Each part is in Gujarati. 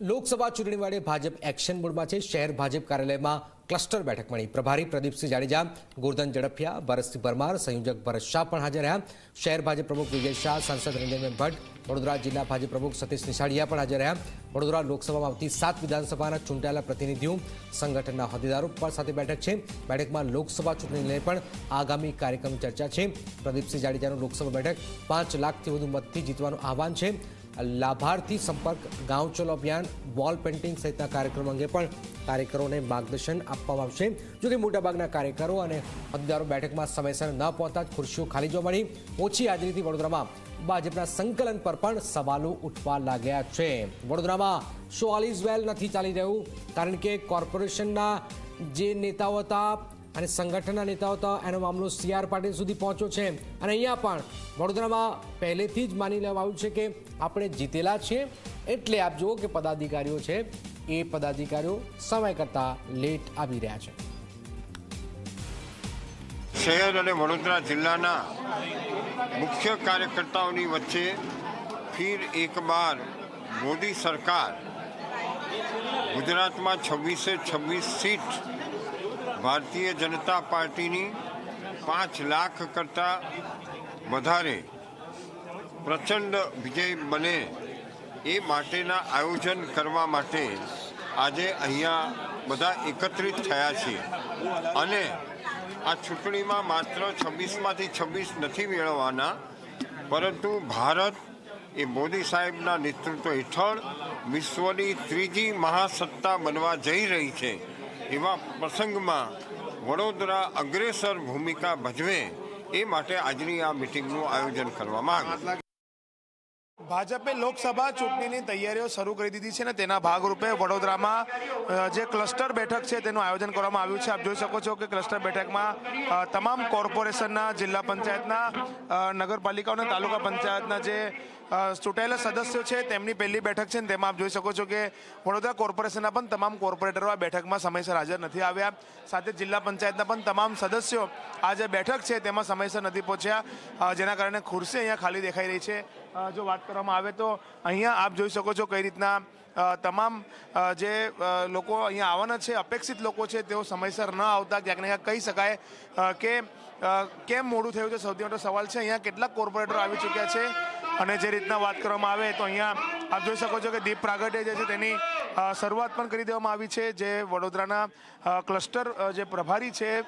લોકસભા ચૂંટણી માટે ભાજપ એક્શન મોડમાં છે. શહેર ભાજપ કાર્યાલયમાં ક્લસ્ટર બેઠક મળી. પ્રભારી પ્રદીપસિંહ જાડેજા, ગોરધન ઝડફિયા, ભરતસિંહ પરમાર, સંયોજક ભરત શાહ પણ હાજર રહ્યા. શહેર ભાજપ પ્રમુખ વિજય શાહ, સાંસદ રંજનબેન ભટ્ટ, વડોદરા જિલ્લા ભાજપ પ્રમુખ સતીશ નિશાળિયા પણ હાજર રહ્યા. વડોદરા લોકસભામાં આવતી સાત વિધાનસભાના ચૂંટાયેલા પ્રતિનિધિઓ, સંગઠનના હોદ્દેદારો પણ સાથે બેઠક છે. બેઠકમાં લોકસભા ચૂંટણીને પણ આગામી કાર્યક્રમ ચર્ચા છે. પ્રદીપસિંહ જાડેજાનું લોકસભા બેઠક પાંચ લાખથી વધુ મતથી જીતવાનું આહવાન છે. લાભાર્થી સંપર્ક ગાંવ અભિયાન, વોલ પેઇન્ટિંગ સહિતના કાર્યક્રમ અંગે પણ કાર્યકરોને માર્ગદર્શન આપવામાં આવશે. જોકે મોટાભાગના કાર્યકરો અને હોદ્દેદારો બેઠકમાં સમયસર ન પહોંચતા જ ખુરશીઓ ખાલી જોવા મળી. ઓછી હાજરીથી વડોદરામાં ભાજપના સંકલન પર પણ સવાલો ઉઠવા લાગ્યા છે. વડોદરામાં શો ઓલ ઇઝ વેલ નથી ચાલી રહ્યું, કારણ કે કોર્પોરેશનના જે નેતાઓ હતા અને સંગઠનના નેતાઓ હતા એનો મામલો સી આર પાટીલ સુધી પહોંચ્યો છે. અને અહીંયા પણ વડોદરામાં પહેલેથી જ માની લેવામાં આવ્યું છે કે આપણે જીતેલા છીએ. એટલે આપ જુઓ કે પદાધિકારીઓ છે, એ પદાધિકારીઓ સમય કરતાં લેટ આવી રહ્યા છે. શહેર અને વડોદરા જિલ્લાના મુખ્ય કાર્યકર્તાઓની વચ્ચે ફિર એક બાર મોદી સરકાર ગુજરાતમાં છવ્વીસે છવ્વીસ સીટ ભારતીય જનતા પાર્ટીની પાંચ લાખ કરતાં વધારે પ્રચંડ વિજય બને એ માટેના આયોજન કરવા માટે આજે અહીંયા બધા એકત્રિત થયા છીએ. અને આ ચૂંટણીમાં માત્ર છવ્વીસમાંથી છવ્વીસ નથી મેળવવાના, પરંતુ ભારત એ મોદી સાહેબના નેતૃત્વ હેઠળ વિશ્વની ત્રીજી મહાસત્તા બનવા જઈ રહી છે. એવા પ્રસંગમાં વડોદરા અગ્રેસર ભૂમિકા ભજવે એ માટે આજની આ મિટિંગનું આયોજન કરવામાં આવ્યું ભાજપે લોકસભા ચૂંટણીની તૈયારીઓ શરૂ કરી દીધી છે અને તેના ભાગરૂપે વડોદરામાં જે ક્લસ્ટર બેઠક છે તેનું આયોજન કરવામાં આવ્યું છે. આપ જોઈ શકો છો કે ક્લસ્ટર બેઠકમાં તમામ કોર્પોરેશનના, જિલ્લા પંચાયતના નગરપાલિકાઓ અને તાલુકા પંચાયતના જે ચૂંટાયેલા સદસ્યો છે તેમની પહેલી બેઠક છે તેમાં આપ જોઈ શકો છો કે વડોદરા કોર્પોરેશનના પણ તમામ કોર્પોરેટરો આ બેઠકમાં સમયસર હાજર નથી આવ્યા. સાથે જિલ્લા પંચાયતના પણ તમામ સદસ્યો આ જે બેઠક છે તેમાં સમયસર નથી પહોંચ્યા જેના કારણે ખુરશી અહીંયા ખાલી દેખાઈ રહી છે. જો વાત કરવામાં આવે તો અહીંયા આપ જોઈ શકો છો કઈ રીતના તમામ જે લોકો અહીંયા આવવાના છે, અપેક્ષિત લોકો છે, તેઓ સમયસર ન આવતા, ક્યાંક ને ક્યાંક કહી શકાય કે કેમ મોડું થયું છે? સૌથી મોટો સવાલ છે, અહીંયા કેટલાક કોર્પોરેટરો આવી ચૂક્યા છે અને જે રીતના વાત કરવામાં આવે તો અહીંયા આપ જોઈ શકો છો કે દીપ પ્રાગટ્ય જે છે તેની શરૂઆત પણ કરી દેવામાં આવી છે. જે વડોદરાના ક્લસ્ટર જે પ્રભારી છે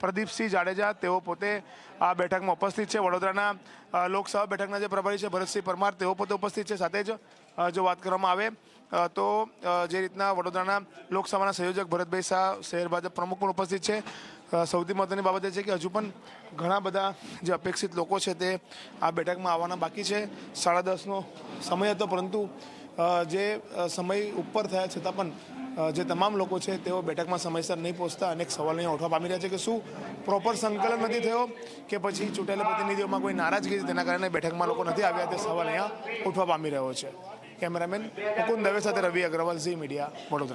પ્રદીપસિંહ જાડેજા, તેઓ પોતે આ બેઠકમાં ઉપસ્થિત છે. વડોદરાના લોકસભા બેઠકના જે પ્રભારી છે, ભરતસિંહ પરમાર, તેઓ પોતે ઉપસ્થિત છે. સાથે જ જો વાત કરવામાં આવે તો જે રીતના વડોદરાના લોકસભાના સંયોજક ભરતભાઈ શાહ, શહેર ભાજપ પ્રમુખ પણ ઉપસ્થિત છે. સૌથી મહત્વની બાબત એ છે કે હજુ પણ ઘણા બધા જે અપેક્ષિત લોકો છે તે આ બેઠકમાં આવવાના બાકી છે. સાડા દસનો સમય હતો, પરંતુ જે સમય ઉપર થયા છતાં પણ જે તમામ લોકો છે તેઓ બેઠકમાં સમયસર નહીં પહોંચતા, અનેક સવાલ અહીંયા ઉઠવા પામી રહ્યા છે કે શું પ્રોપર સંકલન નથી થયો કે પછી ચૂંટાયેલા પ્રતિનિધિઓમાં કોઈ નારાજગી છે તેના કારણે બેઠકમાં લોકો નથી આવ્યા તે સવાલ અહીંયા ઉઠવા પામી રહ્યો છે. કેમેરામેન મુકુંદ દવે સાથે રવિ અગ્રવાલ, ઝી મીડિયા, વડોદરા.